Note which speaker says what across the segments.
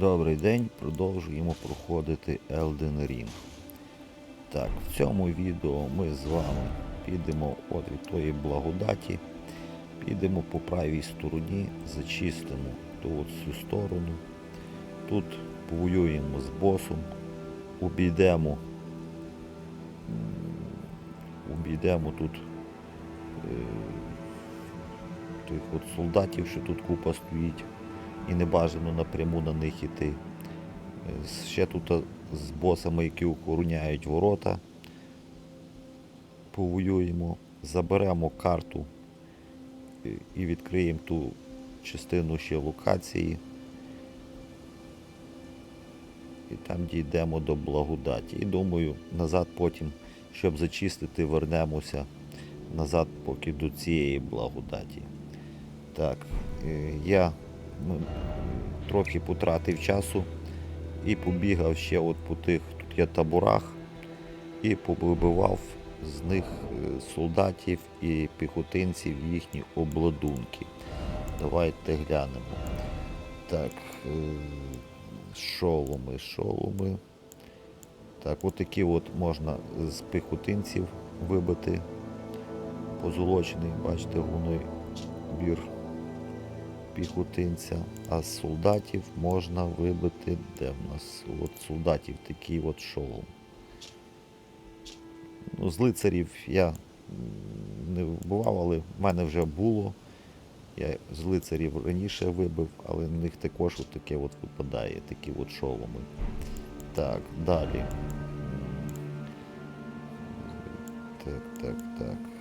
Speaker 1: Добрий день, продовжуємо проходити Elden Ring. Так, в цьому відео ми з вами підемо от від тої благодаті, підемо по правій стороні, зачистимо ту от цю сторону. Тут повоюємо з босом, обійдемо, обійдемо тут е, тих от солдатів, що тут купа стоїть і не бажано напряму на них іти. Е, Ще тут з босами, які охороняють ворота, повоюємо, заберемо карту і- і відкриємо ту частину ще локації. І там дійдемо до благодаті. І думаю, назад потім, щоб зачистити, вернемося назад поки до цієї благодаті. Так, е, я м, трохи потратив часу і побігав ще от по тих тут є таборах і повибивав з них е, солдатів і піхотинців їхні обладунки. Давайте глянемо. Так, е, шоломи, шоломи. Так, отакі от можна з піхотинців вибити позолочений, бачите, гуной бір піхотинця, а з солдатів можна вибити, де в нас от солдатів такий от шолом. Ну, з лицарів я не вбивав, але в мене вже було. Я з лицарів раніше вибив, але на них також от таке от випадає, такі от шоломи. Так, далі. Так, так, так.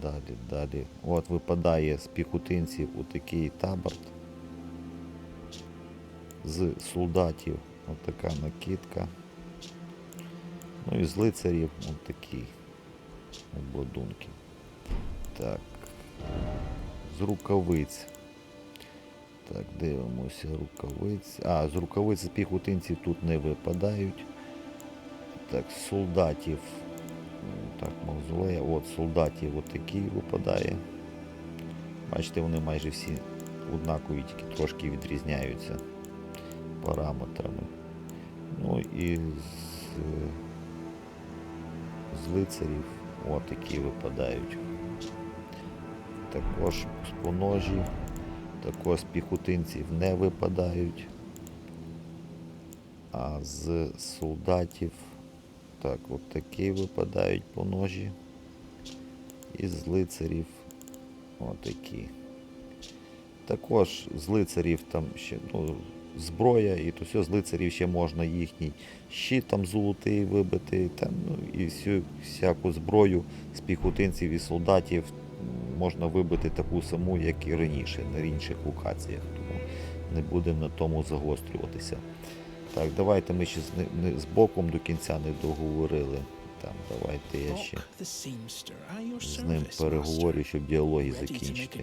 Speaker 1: Далі, далі. От випадає з піхотинців отакий таборт. З солдатів отака накидка. Ну і з лицарів отакі обладунки. Так. З рукавиць. Так, дивимося рукавиць. А, з рукавиць з піхотинців тут не випадають. Так, з солдатів. Так, мавзолея. От солдатів отакий випадає. Бачите, вони майже всі однакові, тільки трошки відрізняються параметрами. Ну і з, з лицарів отакі випадають. Також з поножі, також з піхотинців не випадають. А з солдатів так, от такі випадають по ножі. І з лицарів отакі. Також з лицарів там ще ну, зброя, і то все з лицарів ще можна їхній щит там золотий вибити, там, ну, і всю всяку зброю з піхотинців і солдатів можна вибити таку саму, як і раніше, на інших локаціях. Тому не будемо на тому загострюватися. Так, давайте ми ще з, ни- з боком до кінця не договорили. Там, давайте я ще з ним переговорю, щоб діалоги закінчити.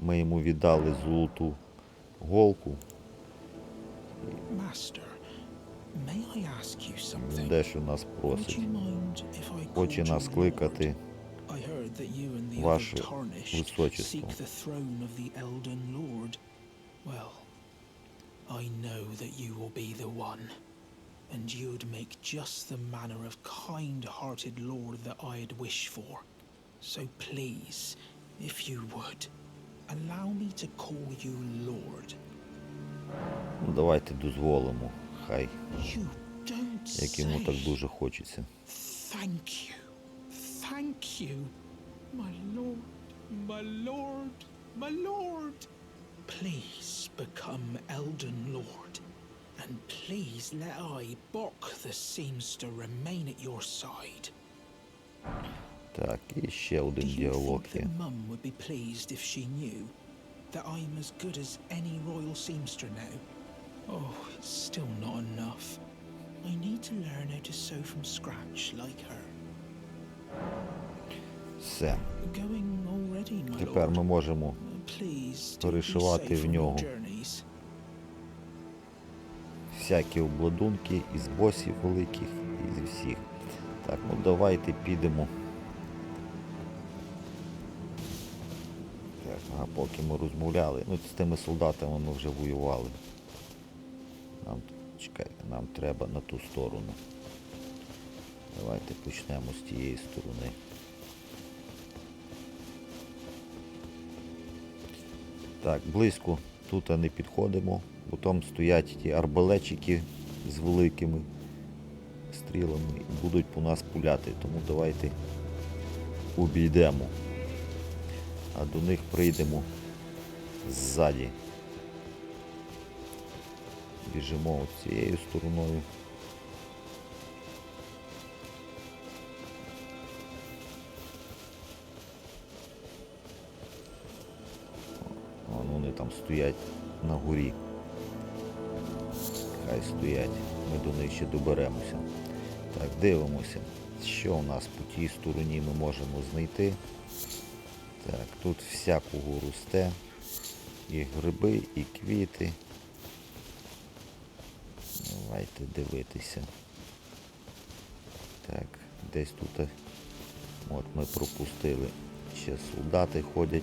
Speaker 1: Ми йому віддали золоту голку, він дещо нас просить. Хоче нас кликати Ваше височество.
Speaker 2: I know that you will be the one, and you'd make just the manner of kind-hearted lord that I'd wish for. So please, if you would, allow me to call you Lord.
Speaker 1: Ну, давайте дозволимо. Хай,
Speaker 2: You don't
Speaker 1: як йому так
Speaker 2: say.
Speaker 1: дуже хочеться.
Speaker 2: Thank you. Thank you. My lord, my lord, my lord. Please become Elden Lord. And please let I, Bok the Seamster, remain at your side.
Speaker 1: Так, і ще
Speaker 2: Do
Speaker 1: один
Speaker 2: you
Speaker 1: діалог
Speaker 2: think
Speaker 1: є.
Speaker 2: that Mum would be pleased if she knew that I'm as good as any royal seamster now? Oh, it's still not enough. I need to learn how to sew from scratch like her.
Speaker 1: Все.
Speaker 2: Going already, my
Speaker 1: Тепер
Speaker 2: lord.
Speaker 1: ми можемо
Speaker 2: Please don't be
Speaker 1: перешивати в нього. всякі обладунки із босів великих, і зі всіх. Так, ну давайте підемо. Так, а поки ми розмовляли, ну з тими солдатами ми вже воювали. Нам, чекайте, нам треба на ту сторону. Давайте почнемо з тієї сторони. Так, близько тут не підходимо, бо там стоять ті арбалетчики з великими стрілами і будуть по нас пуляти. Тому давайте обійдемо. А до них прийдемо ззаді. Біжимо цією стороною. Стоять на горі. Хай стоять. Ми до них ще доберемося. Так, дивимося, що у нас по тій стороні ми можемо знайти. Так, тут всякого росте. І гриби, і квіти. Давайте дивитися. Так, десь тут. е, От ми пропустили. Ще солдати ходять.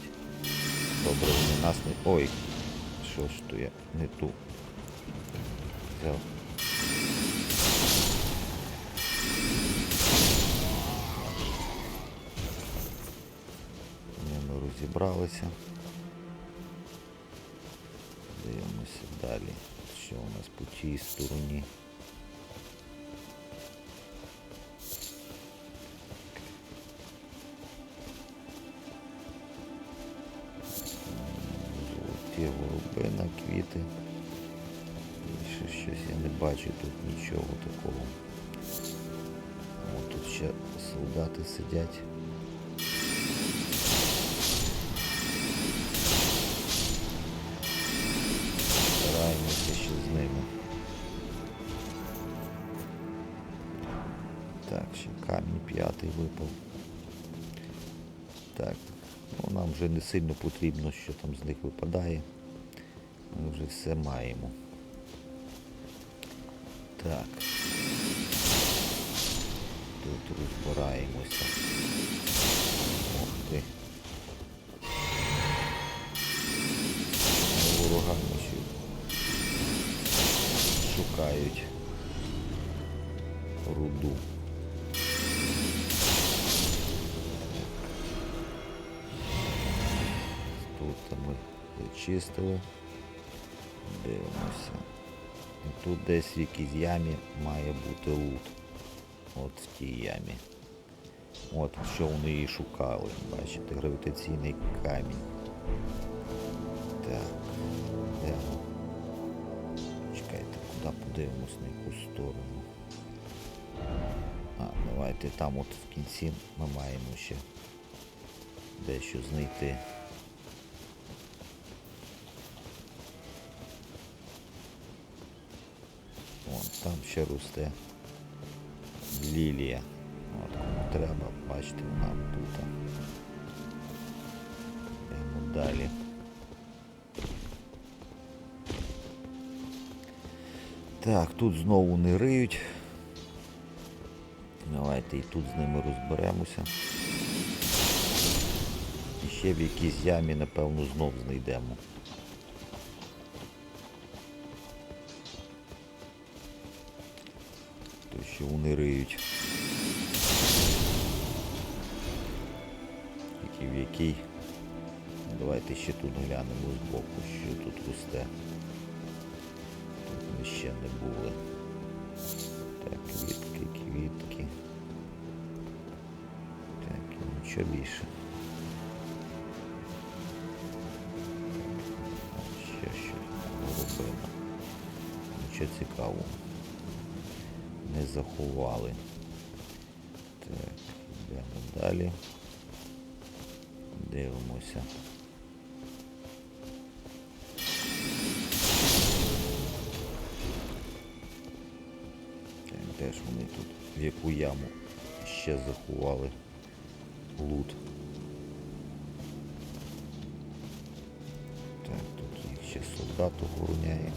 Speaker 1: Добре, вони нас не... Ой! Що я не ту. Взяв. Ми розібралися. Дивимося далі. Що у нас по тій стороні? Квіти. Більше щось я не бачу тут нічого такого. О, тут ще солдати сидять. Стараємося ще з ними. Так, ще камінь п'ятий випав. Так, ну нам вже не сильно потрібно, що там з них випадає. Все маємо. Так. Тут розбираємося. Ох ти. Ворогами ще шукають руду. Тут ми зачистили. Дивимося. Тут десь в якійсь ямі має бути лут. От в тій ямі. От що вони її шукали. Бачите, гравітаційний камінь. Так. Де? Чекайте, куди подивимось на яку сторону. А, давайте там от в кінці ми маємо ще дещо знайти. Вон там ще росте лілія. От кому треба, бачите, вона тут. Йдемо далі. Так, тут знову не риють. Давайте і тут з ними розберемося. І ще в якійсь ямі, напевно, знов знайдемо. Що вони риють. Тільки в якій. Давайте ще тут глянемо з боку, що тут росте. Тут ми ще не були. Так, квітки, квітки. Так, нічого більше. Ще щось робимо. Нічого цікавого. Заховали. Так, йдемо далі. Дивимося. Так, де ж вони тут? В яку яму ще заховали лут. Так, тут їх ще солдат охороняє.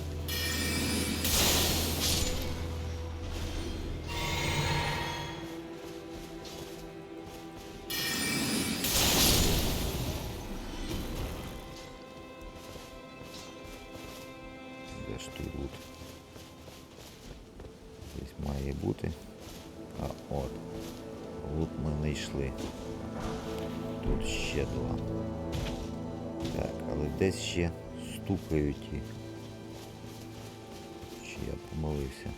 Speaker 1: Чи я помилився?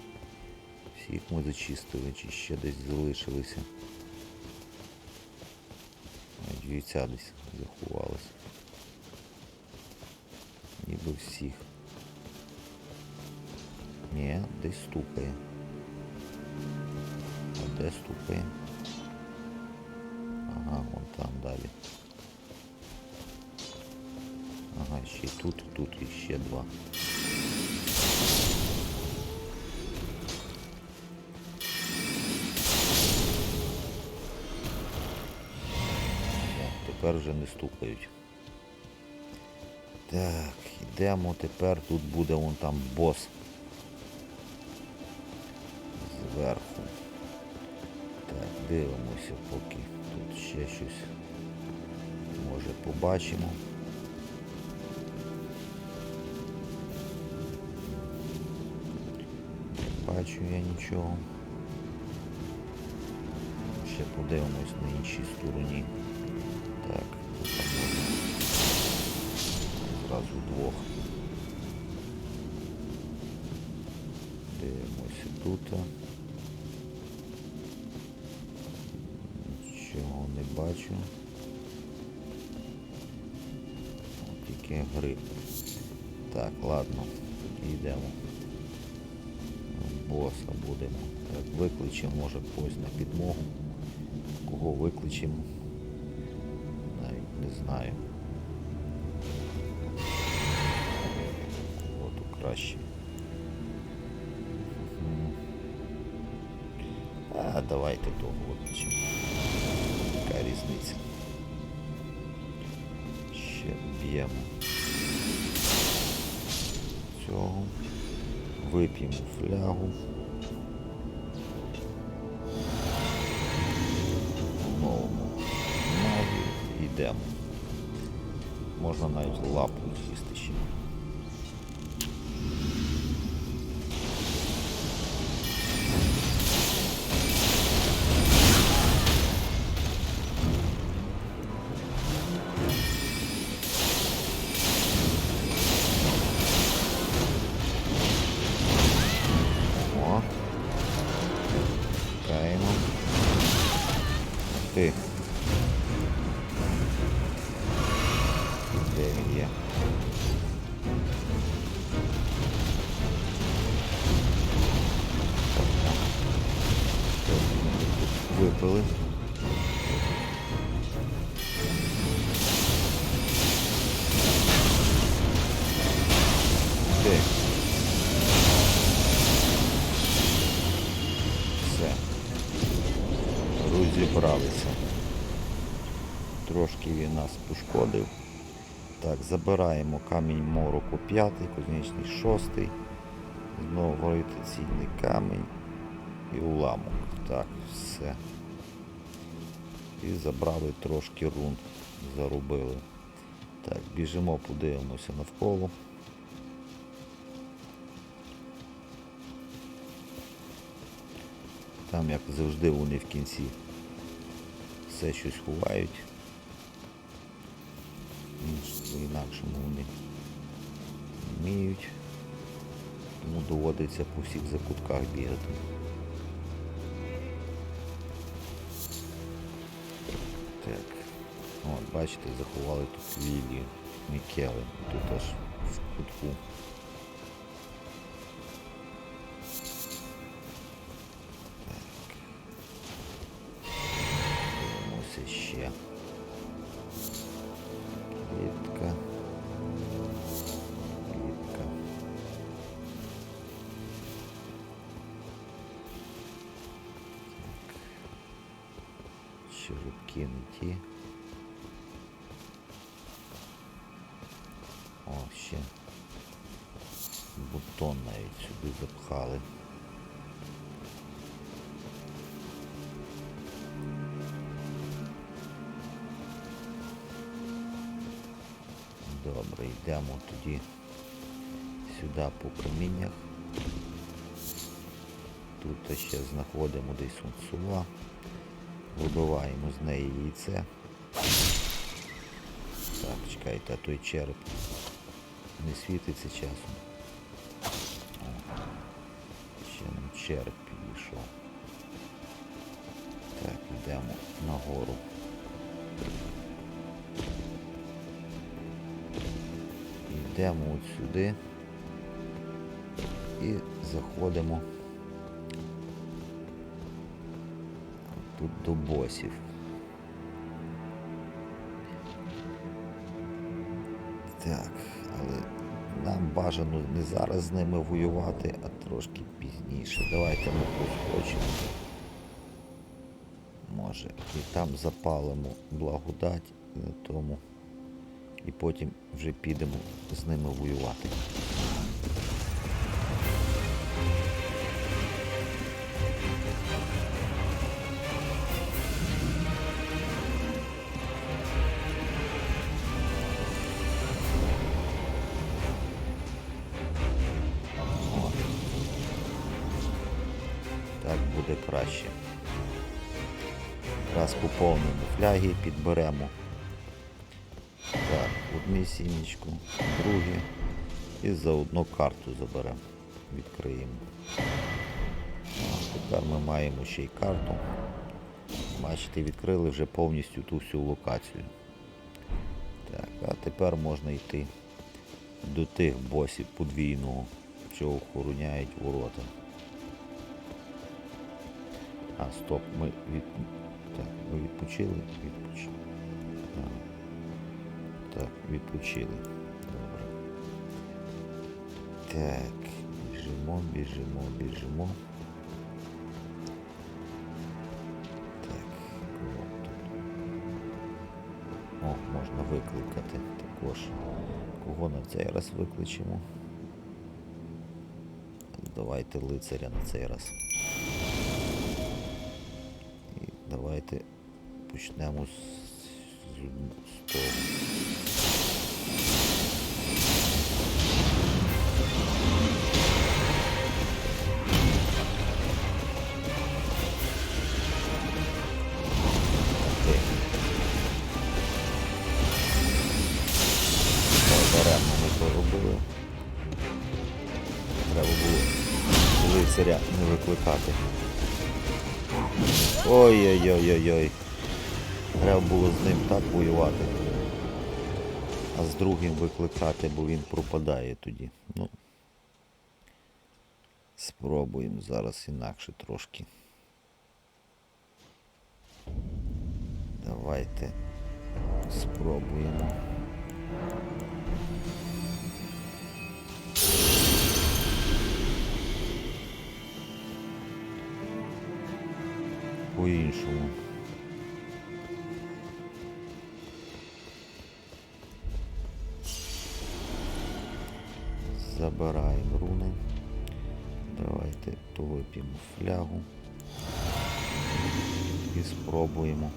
Speaker 1: Всіх ми зачистили, чи ще десь залишилися. Вівця десь заховалась. Ніби всіх. Ні, десь стукає. А де стукає? Ага, вон там далі. Ага, ще тут, і тут і ще два. Вже не стукають. Так, йдемо тепер. Тут буде вон там бос. Зверху. Так, дивимося поки. Тут ще щось. Може побачимо. Не бачу я нічого. Ще подивимось на іншій стороні. Так, зразу двох. Дивимося тут. Нічого не бачу. Тільки гриб. Так, ладно, йдемо. Боса будемо. Так, викличемо, може когось на підмогу. Кого викличемо? Навіть не знаю. Кого тут краще. Мгм. А, давайте того викличемо. Яка різниця? Ще б'ємо. Цього. Вип'ємо флягу. Можна навіть лапу з'їсти ще. О. Чекаємо. Ти. Забираємо камінь мороку 5, кузнечний 6. Знову гравітаційний камінь і уламок. Так, все. І забрали трошки рун. Зарубили. Так, біжимо, подивимося навколо. Там, як завжди, вони в кінці все щось ховають. Інш- Інакшому вони не вміють. Тому доводиться по всіх закутках бігати. Так. От, бачите, заховали тут Лілію Мікели. Тут аж в кутку. Так. Черепки не ті. О, ще бутон навіть сюди запхали. Добре, йдемо тоді сюди по каміннях. Тут ще знаходимо десь он сува. Вибиваємо з неї яйце. Так, чекайте, а той череп не світиться часом. Ще нам череп підійшов. Так, йдемо нагору. Йдемо от сюди і заходимо тут до босів. Так, але нам бажано не зараз з ними воювати, а трошки пізніше. Давайте ми поскочимо. Може. І там запалимо благодать на тому. І потім вже підемо з ними воювати. Так буде краще. Раз поповнимо фляги, підберемо. Так, одну сімечку, друге. І заодно карту заберемо. Відкриємо. Тепер ми маємо ще й карту. Бачите, відкрили вже повністю ту всю локацію. Так, а тепер можна йти до тих босів подвійного, що охороняють ворота. А, стоп, ми від... Так, ми відпочили? Відпочили. Так, відпочили. Добре. Так, біжимо, біжимо, біжимо. Так, кого тут? О, можна викликати також. Кого на цей раз викличемо? Давайте лицаря на цей раз. Давайте почнемо з, з, того. Даремно то робили. Треба було лицаря не викликати. Ой-ой-ой-ой-ой. Треба було з ним так воювати. А з другим викликати, бо він пропадає тоді. Ну. Спробуємо зараз інакше трошки. Давайте спробуємо. По-іншому. Забираємо руни. Давайте то флягу і спробуємо.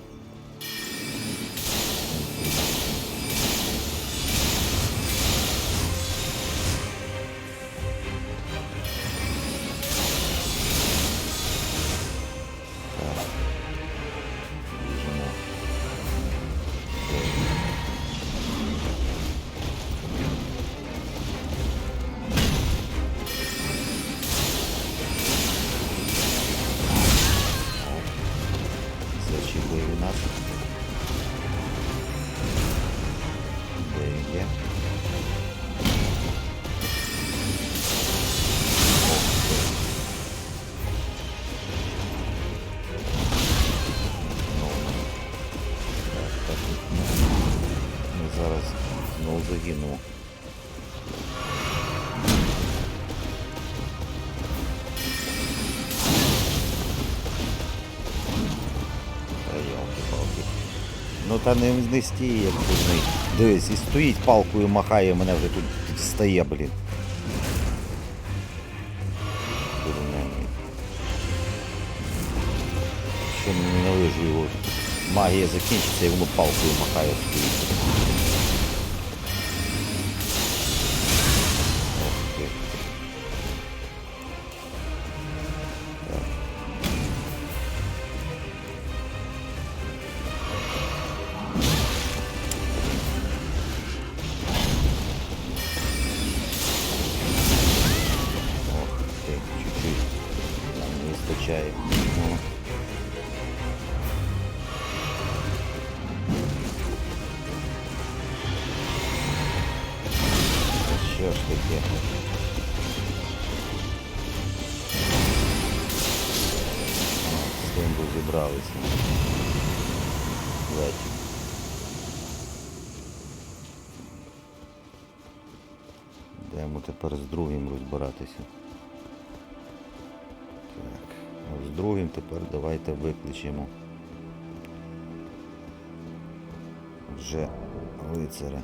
Speaker 1: Та не, не стій, як дурний. Дивись, і стоїть палкою махає, мене вже тут, стає, блін. Дурний. Що ненавижу його. Магія закінчиться і воно палкою махає стоїть. З тим розібралися. Йдемо тепер з другим розбиратися. Так, а з другим тепер давайте викличемо вже лицаря.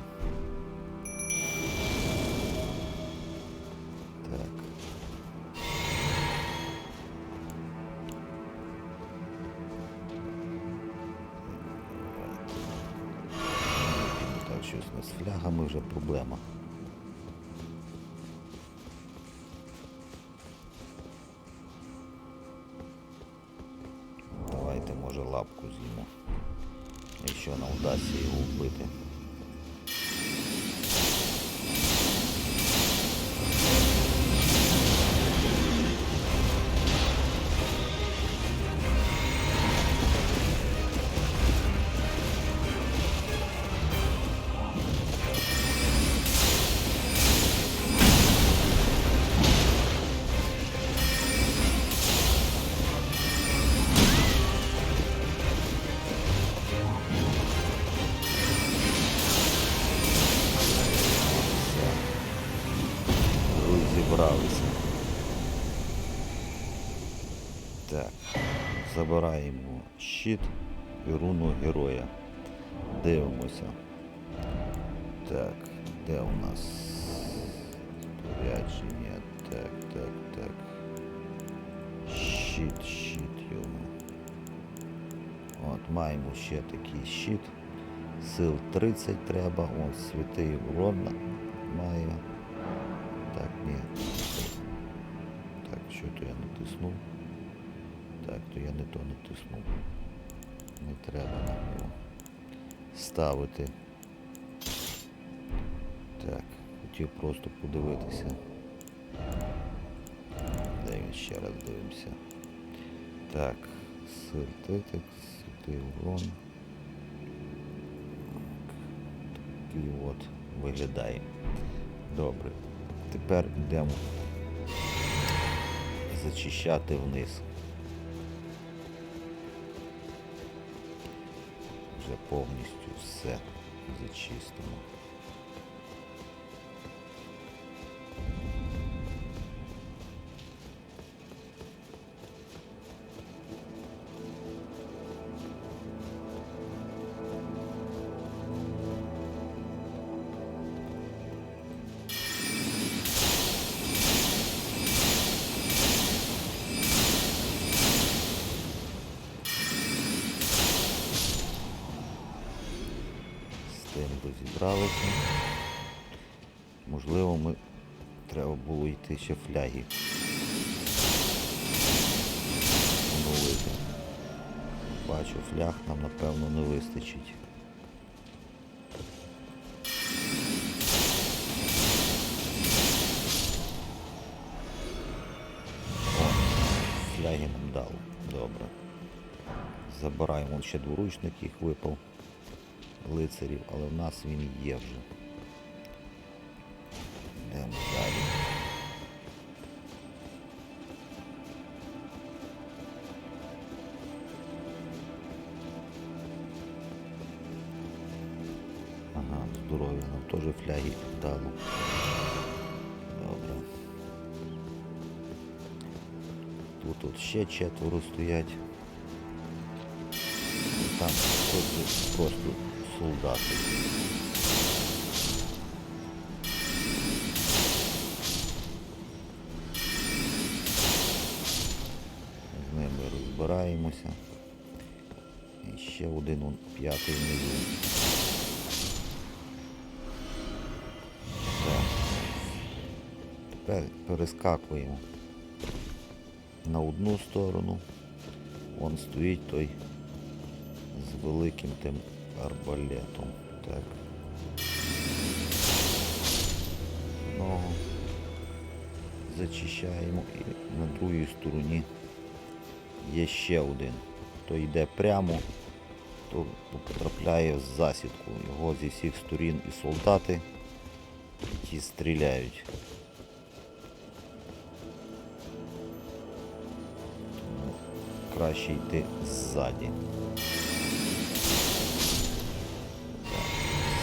Speaker 1: Флягами вже проблема. Давайте, може, лапку з'їмо. Якщо нам вдасться його вбити. Забираємо щит і руну героя. Дивимося. Так, де у нас спорядження? Так, так, так. Щит, щит, йому. От, маємо ще такий щит. Сил 30 треба, от святий урон має. Так, ні. Так, що то я натиснув? Я не то натиснув. Не треба нам його ставити. Так, хотів просто подивитися. Він ще раз дивимося. Так, сил титик, святий урон. Такий от виглядає. Добре. Тепер йдемо зачищати вниз. Вже повністю все зачистимо. Фляги нам дали. Добре. Забираємо ще дворучник їх випав лицарів, але в нас він є вже. Йдемо далі. Ага, здоров'я нам теж фляги дало. Тут ще четверо стоять. Там просто, солдати. З ними розбираємося. І ще один он п'ятий внизу. Тепер перескакуємо на одну сторону. Вон стоїть той з великим тим арбалетом. Так. Ногу зачищаємо і на другій стороні є ще один. Хто йде прямо, то потрапляє в засідку. Його зі всіх сторін і солдати ті стріляють. Краще йти ззаді.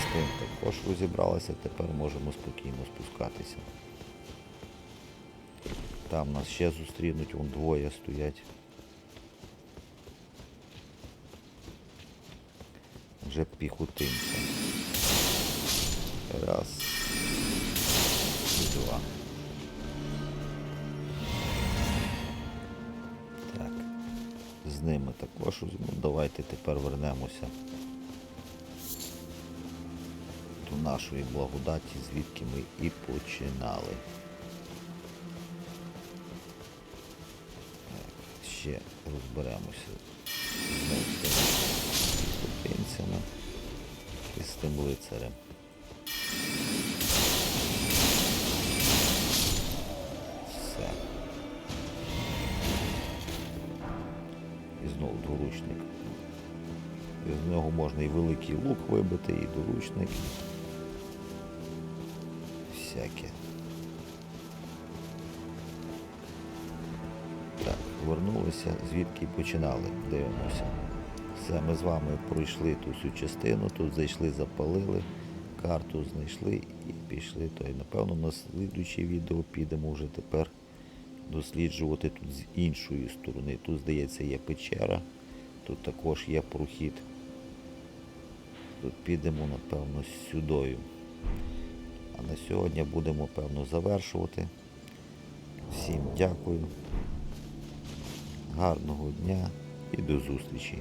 Speaker 1: З тим також розібралися, тепер можемо спокійно спускатися. Там нас ще зустрінуть, вон двоє стоять. Вже піхотинця. Раз. І два. З ними також. Давайте тепер вернемося до нашої благодаті, звідки ми і починали. Ще розберемося з тими піхотинцями і з тим лицарем. Знову дворучник. З нього можна і великий лук вибити, і доручник. Всяке. Так, повернулися, звідки починали. Дивимося. Все, ми з вами пройшли ту всю частину, тут зайшли, запалили, карту знайшли і пішли. То, і, напевно, на слідуюче відео підемо вже тепер досліджувати тут з іншої сторони. Тут, здається, є печера, тут також є прохід. Тут підемо, напевно, сюдою. А на сьогодні будемо, певно, завершувати. Всім дякую. Гарного дня і до зустрічі.